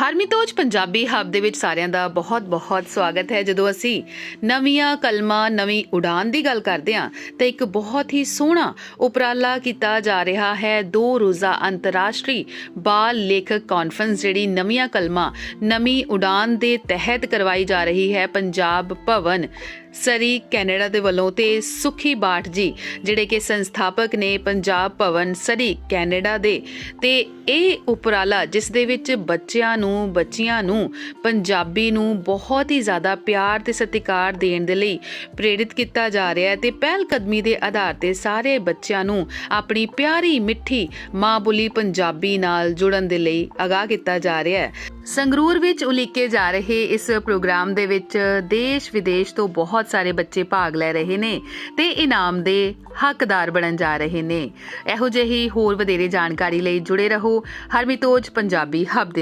ਹਰਮਿਤੋਜ ਪੰਜਾਬੀ ਹੱਬ ਦੇ ਵਿੱਚ ਸਾਰਿਆਂ ਦਾ ਬਹੁਤ-ਬਹੁਤ ਸਵਾਗਤ ਹੈ। ਜਦੋਂ ਅਸੀਂ ਨਵੀਆਂ ਕਲਮਾਂ, ਨਵੀਂ ਉਡਾਨ ਦੀ ਗੱਲ ਕਰਦੇ ਹਾਂ, ਤਾਂ ਇੱਕ ਬਹੁਤ ਹੀ ਸੋਹਣਾ ਉਪਰਾਲਾ ਕੀਤਾ ਜਾ ਰਿਹਾ ਹੈ। ਦੋ ਰੋਜ਼ਾ ਅੰਤਰਰਾਸ਼ਟਰੀ ਬਾਲ ਲੇਖਕ ਕਾਨਫਰੰਸ ਜਿਹੜੀ ਨਵੀਆਂ ਕਲਮਾਂ, ਨਵੀਂ ਉਡਾਨ ਦੇ ਤਹਿਤ ਕਰਵਾਈ ਜਾ ਰਹੀ ਹੈ। ਪੰਜਾਬ ਭਵਨ ਸਰੀ, ਕੈਨੇਡਾ ਦੇ ਵੱਲੋਂ ਤੇ ਸੁਖੀ ਬਾਠ ਜੀ, ਜਿਹੜੇ ਕਿ ਸੰਸਥਾਪਕ ਨੇ ਪੰਜਾਬ ਭਵਨ ਸਰੀ, ਕੈਨੇਡਾ ਦੇ। ਤੇ ਇਹ ਉਪਰਾਲਾ ਜਿਸ ਦੇ ਵਿੱਚ ਬੱਚਿਆਂ ਨੂੰ, ਬੱਚੀਆਂ ਨੂੰ, ਪੰਜਾਬੀ ਨੂੰ ਬਹੁਤ ਹੀ ਜ਼ਿਆਦਾ ਪਿਆਰ ਤੇ ਸਤਿਕਾਰ ਦੇਣ ਦੇ ਲਈ ਪ੍ਰੇਰਿਤ ਕੀਤਾ ਜਾ ਰਿਹਾ ਹੈ ਤੇ ਪਹਿਲ ਕਦਮੀ ਦੇ ਆਧਾਰ ਤੇ ਸਾਰੇ ਬੱਚਿਆਂ ਨੂੰ ਆਪਣੀ ਪਿਆਰੀ ਮਿੱਠੀ ਮਾਂ ਬੋਲੀ ਪੰਜਾਬੀ ਨਾਲ ਜੁੜਨ ਦੇ ਲਈ ਅਗਾਹ ਕੀਤਾ ਜਾ ਰਿਹਾ ਹੈ। ਸੰਗਰੂਰ ਵਿੱਚ ਉਲੀਕੇ ਜਾ ਰਹੇ ਇਸ ਪ੍ਰੋਗਰਾਮ ਦੇ ਵਿੱਚ ਦੇਸ਼ ਵਿਦੇਸ਼ ਤੋਂ ਬਹੁਤ ਸਾਰੇ ਬੱਚੇ ਭਾਗ ਲੈ ਰਹੇ ਨੇ ਤੇ ਇਨਾਮ ਦੇ ਹੱਕਦਾਰ ਬਣਨ ਜਾ ਰਹੇ ਨੇ। ਇਹੋ ਜਿਹੀ ਹੋਰ ਵਧੇਰੇ ਜਾਣਕਾਰੀ ਲਈ ਜੁੜੇ ਰਹੋ। ਹਰਮਿਤੋਜ, ਪੰਜਾਬੀ ਹੱਬ ਦੇ